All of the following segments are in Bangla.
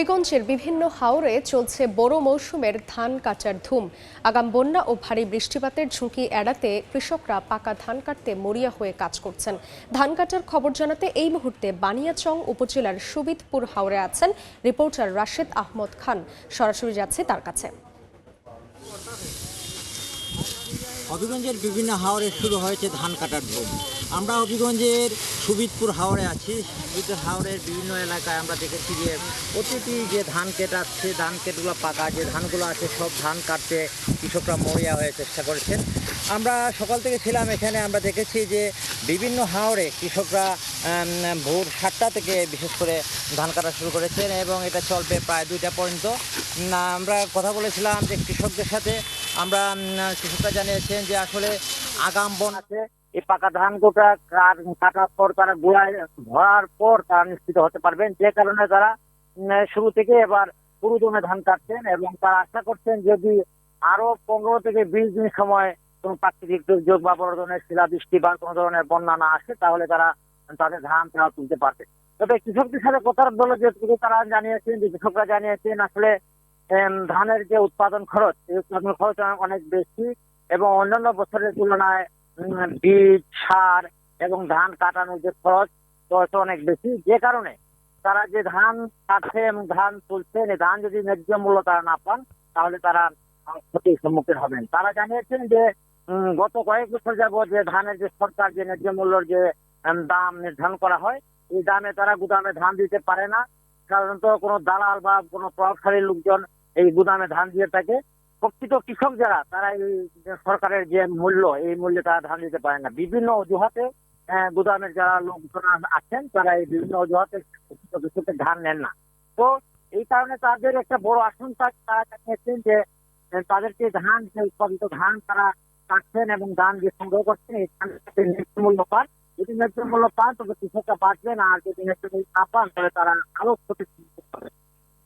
হবিগঞ্জের বিভিন্ন হাওরে চলছে বড় মৌসুমের ধান কাটার ধুম। আগাম বন্যা ও ভারী বৃষ্টিপাতের ঝুঁকি এড়াতে কৃষকরা পাকা ধান কাটতে মরিয়া হয়ে কাজ করছেন। ধান কাটার খবর জানাতে এই মুহূর্তে বানিয়াচং উপজেলার সুবিদপুর হাওরে আছেন রিপোর্টার রাশেদ আহমদ খান। সরাসরি যাচ্ছে তার কাছে। হবিগঞ্জের বিভিন্ন হাওরে শুরু হয়েছে ধান কাটার ধুম আমরা হবিগঞ্জের সুবিদপুর হাওরে আছি। সুবিদপুর হাওরের বিভিন্ন এলাকায় আমরা দেখেছি যে প্রতিটি যে ধান কেটাচ্ছে ধান কেটগুলো পাকা, যে ধানগুলো আছে সব ধান কাটতে কৃষকরা মরিয়া হয়ে চেষ্টা করেছেন। আমরা সকাল থেকে ছিলাম এখানে, আমরা দেখেছি যে বিভিন্ন হাওরে কৃষকরা ভোর সাতটা থেকে বিশেষ করে ধান কাটা শুরু করেছেন এবং এটা চলবে প্রায় দুইটা পর্যন্ত। আমরা কথা বলেছিলাম যে কৃষকদের সাথে। আমরা কৃষকরা জানিয়েছেন যে আসলে আগাম বন আছে। এই পাকা ধান গোটা কাটার পর তারা গোড়ায় ভরার পর তারা নিশ্চিত হতে পারবেন। যে কারণে তারা শুরু থেকে এবার পুরো জমে ধান কাটছেন এবং তারা আশা করছেন যদি আরও পনেরো থেকে বিশ দিন সময় কোনো প্রাকৃতিক দুর্যোগ বা বড় ধরনের শিলাবৃষ্টি বা কোনো ধরনের বন্যা না আসে, তাহলে তারা তাদের ধান তারা তুলতে পারবে। তবে কৃষকদের সাথে কথা বলে যেটুকু তারা জানিয়েছেন, যে কৃষকরা জানিয়েছেন, আসলে ধানের যে উৎপাদন খরচ, এই উৎপাদন খরচ অনেক বেশি এবং অন্যান্য বছরের তুলনায় বীজ, সার এবং ধান কাটানোর যে খরচ খরচ অনেক বেশি। যে কারণে তারা যে ধান কাটছে এবং ধান তুলছেন, এই ধান যদি ন্যায্য মূল্য তারা না পান, তাহলে তারা ক্ষতির সম্মুখীন হবেন। তারা জানিয়েছেন যে গত কয়েক বছর যাবত যে ধানের যে সরকার যে ন্যায্য মূল্যর যে দাম নির্ধারণ করা হয়, এই দামে তারা গুদামে ধান দিতে পারে না। সাধারণত কোনো দালাল বা কোনো প্রভাবশালী লোকজন এই গুদামে ধান দিয়ে থাকে। প্রকৃত কৃষক যারা, তারা এই সরকারের যে মূল্য, এই মূল্যে তারা ধান দিতে পারে না। বিভিন্ন অজুহাতে গুদামের যারা লোকজন আছেন, তারা এই বিভিন্ন অজুহাতে কৃষকের ধান নেন না। তো এই কারণে তাদের একটা বড় আশঙ্কা তারা জানিয়েছেন যে, তাদেরকে ধান যে উৎপাদিত ধান তারা কাটছেন এবং ধান যে সংগ্রহ করছেন। এই ধান ন্যায্য মূল্য পান। যদি ন্যায্য মূল্য পান, তবে কৃষকরা বাঁচবে না আর যদি ন্যায্য মূল্য না পান, তাহলে তারা আরও ক্ষতি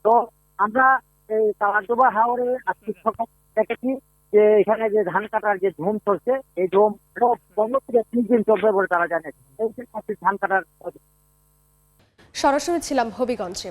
তো আমরা এই তালাডোবা হাওরে আজকে সকাল দেখেছি যে এখানে যে ধান কাটার যে ধুম চলছে, এই ধুম বন্ধ থেকে তিন দিন চলবে বলে তারা জানে এই ধান কাটার সরাসরি ছিলাম হবিগঞ্জে।